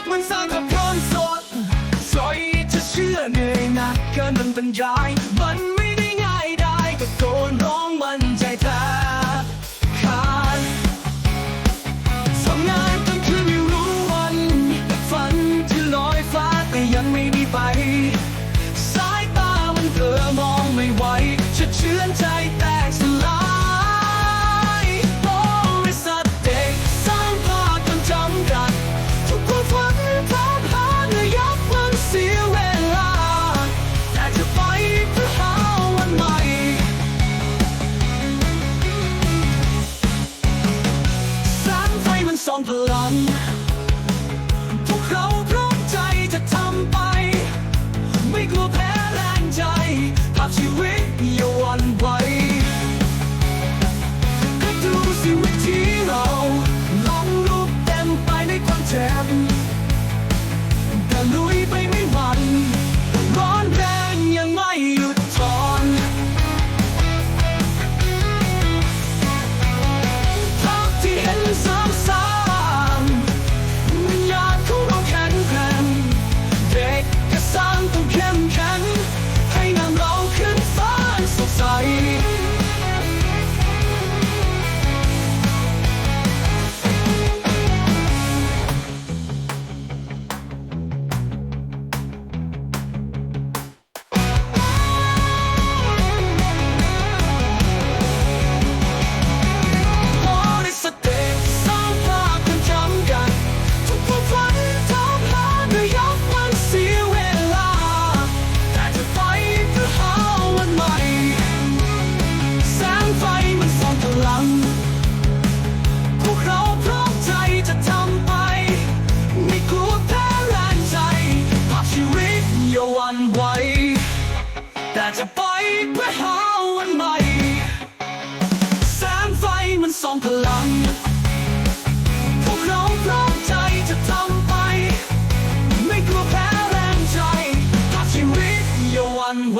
กมันสร้างกับพร้อมสดสอยจะเชื่อเหนื่อยหนักเกินมันบรรยาย มันไม่ได้ง่ายได้ก็โกนร้องมันใจแทบขาดทำงานตั้งคืนไม่รู้วัน ฝันที่ลอยฟ้าแต่ยังไม่มีไป ไฟ ฟ้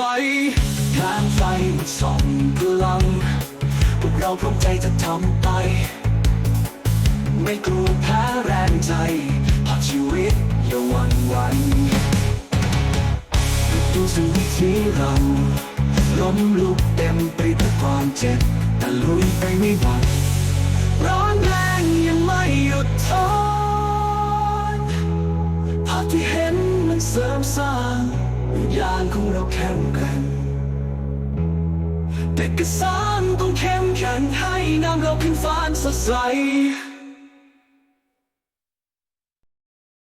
วั่นไหวแสงไฟมันส่องพลัง พวกเราพร้อมใจจะทำไป ไม่กลัวแพ้แรงใจภาพชีวิตอย่าหวั่นไหวดูสิ่งที่เราล้มลุกเต็มไปด้วยความเจ็บ แต่ลุยไปไม่หวั่นร้อนแรงยังไม่หยุดทนภาพที่เห็นมันเสริมสร้าง ญาณของเราแข็งแกร่งเด็กกระสานต้องเข้มแข็งให้นำเราขึ้นฟ้าสดใส